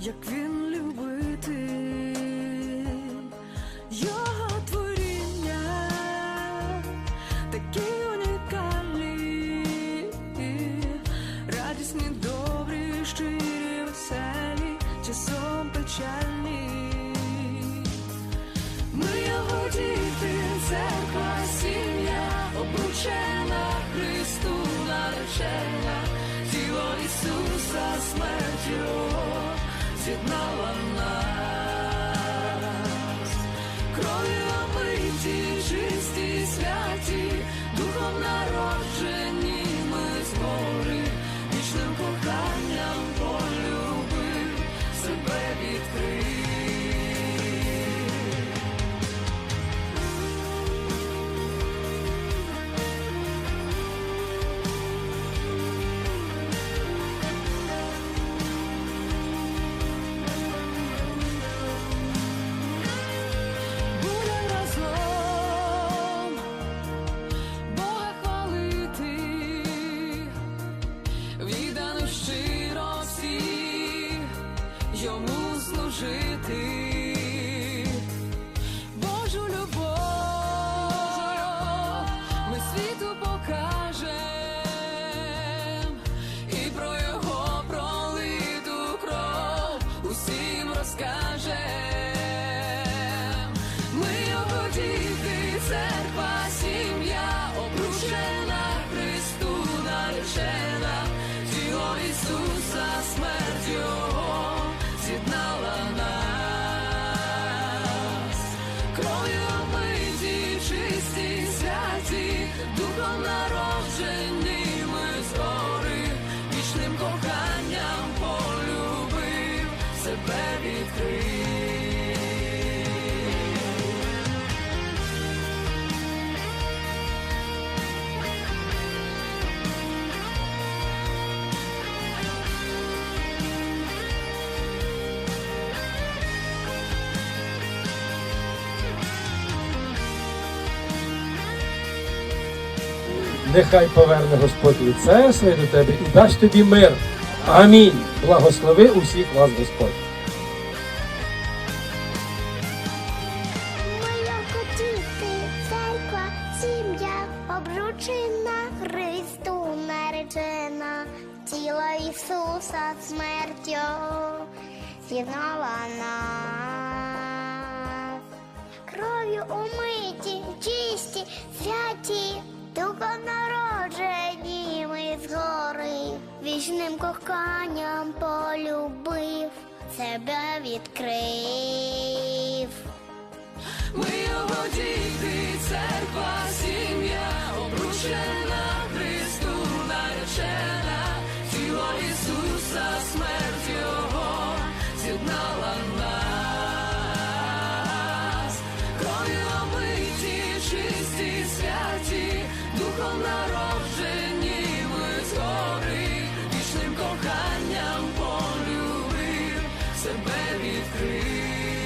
як він любити. Його творіння такі унікальні, радісні, добрі, щирі, веселі, часом печальні. Ми його діти, церква, сім'я, обручена Христу наречена, тіло Ісуса, смерть Його з'єднала нас. Себе відкрив. Нехай поверне Господь лице своє до тебе і дасть тобі мир. Амінь. Благослови усіх вас Господь. Обручена Христу наречена, тіло Ісуса смертю з'єднала нас. Кров'ю умиті, чисті, святі, народжені ми згори, вічним коханням полюбив, себе відкрив. Ми його діти, наречена, Христу наречена, тіло Ісуса, смерть Його з'єднала нас, кров'ю омиті, чисті святі, духом народжені ми згори, вічним коханням полюбив, себе відкрив.